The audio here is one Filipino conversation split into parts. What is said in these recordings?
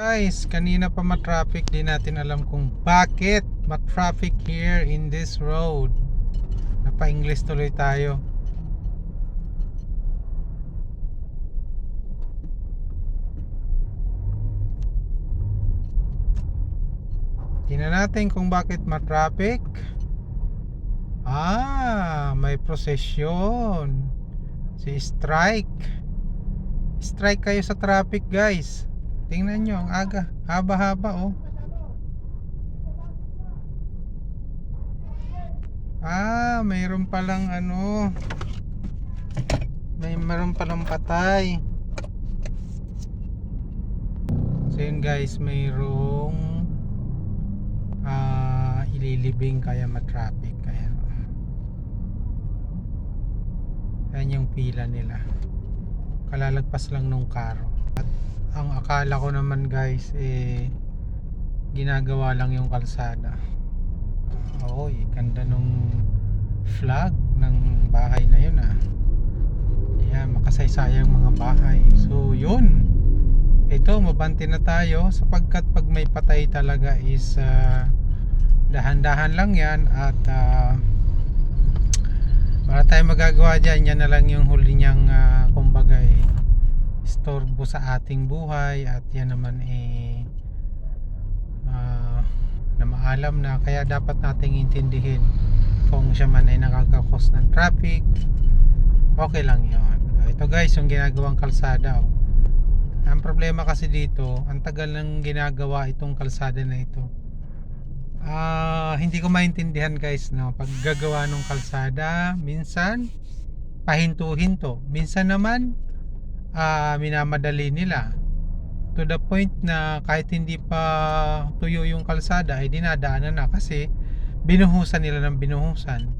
Guys, kanina pa ma-traffic, di natin alam kung bakit ma-traffic here in this road. Napa-English tuloy tayo. Tingnan natin kung bakit ma-traffic. Ah, may prosesyon. Si Strike. Strike kayo sa traffic, guys. Tingnan nyo, ang aga. Haba-haba, oh. Ah, mayroon palang ano. May mayroon palang patay. So yun guys, mayroong ah ililibing kaya ma-traffic. Ayan. Ayan yung pila nila. Kalalagpas lang nung karo. At ang akala ko naman guys eh ginagawa lang yung kalsada. Oo ganda nung flag ng bahay na yun ah. Yan makasaysayang mga bahay. So yun. Ito mabante na tayo sapagkat pag may patay talaga is ah, dahan-dahan lang yan at ah, wala tayong magagawa dyan. Yan na lang yung huli niyang ah, kumbaga eh, istorbo sa ating buhay at yan naman eh ah, na maalam na. Kaya dapat nating intindihin kung siya man ay nakakakos ng traffic. Okay lang yon ito guys yung ginagawang kalsada oh. ang problema kasi dito ang tagal ng ginagawa itong kalsada na ito. Ah hindi ko maintindihan guys no pag gagawa ng kalsada minsan pahinto-hinto. Minsan naman ah minamadali nila. To the point na kahit hindi pa tuyo yung kalsada ay dinadaanan na kasi binuhusan nila ng binuhusan.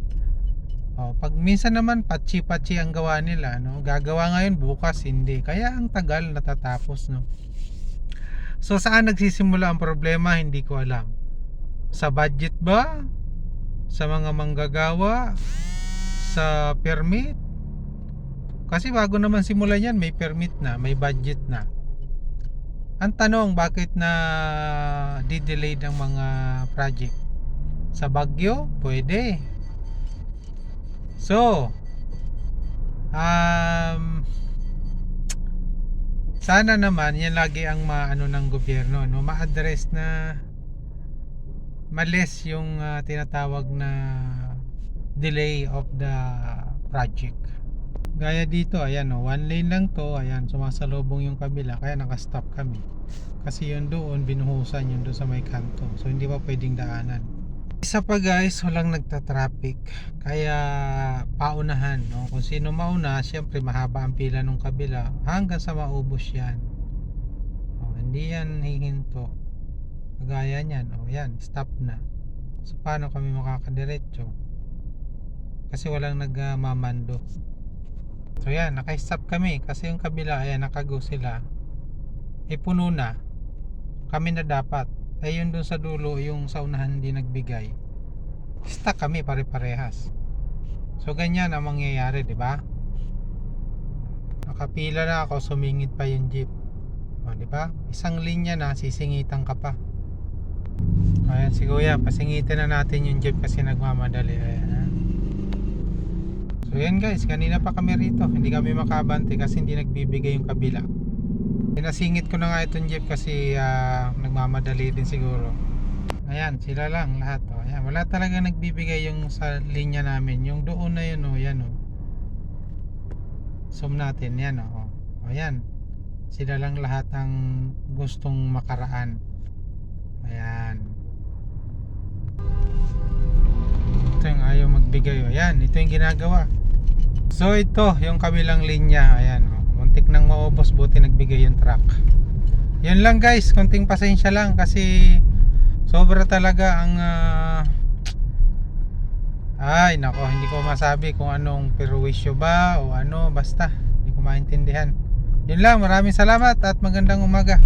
Oh, pag minsan naman patsi-patsi ang gawa nila no? Gagawa ngayon bukas hindi. Kaya ang tagal natatapos no? So saan nagsisimula ang problema? Hindi ko alam. Sa budget ba? Sa mga manggagawa? Sa permit kasi bago naman simulan yan, may permit na, may budget na. Ang tanong, bakit na di-delay ng mga project? Sa Bagyo? Pwede. So, um, sana naman, yan lagi ang maano ng gobyerno, no? ma-address na males yung ah, tinatawag na delay of the project gaya dito ayan o one lane lang to ayan sumasalubong yung kabila kaya nakastop kami. Kasi yun doon binuhusan yun doon sa may kanto. So hindi pa pwedeng daanan. Isa pa guys walang nagta-traffic. Kaya paunahan no? kung sino mauna syempre mahaba ang pila ng kabila. Hanggang sa maubos yan. O, hindi yan hihinto. Kagaya niyan o yan stop na. So paano kami makakadiretso? Kasi walang nagmamando So yan, naka-stop kami kasi yung kabila, ayan, nakago sila. Eh puno na. Kami na dapat. Eh yun dun sa dulo, yung sa unahan hindi nagbigay. Stuck kami pare-parehas. So ganyan ang mangyayari, di ba? Nakapila na ako, sumingit pa yung jeep. O, di ba? Isang linya na, sisingitan ka pa. Ayan si Kuya, pasingitan na natin yung jeep kasi nagmamadali. Ayan. ha? So yan guys, kanina pa kami rito. Hindi kami makabante kasi hindi nagbibigay yung kabila. Pinasingit ko na nga itong jeep kasi ah, nagmamadali din siguro. Ayan, sila lang lahat. Oh. Ayan, wala talaga nagbibigay yung sa linya namin. Yung doon na yun, oh, yan oh. Zoom natin, yan oh. oh yan. Sila lang lahat ang gustong makaraan. Ayan. Ito yung ayaw magbigay. oh. Ayan, ito yung ginagawa. So ito, yung kabilang linya, ayan, oh. muntik nang maubos buti nagbigay yung truck. Yun lang guys, konting pasensya lang kasi sobra talaga ang ah, ay nako, hindi ko masabi kung anong perwisyo ba o ano, basta hindi ko maintindihan. Yun lang, maraming salamat at magandang umaga.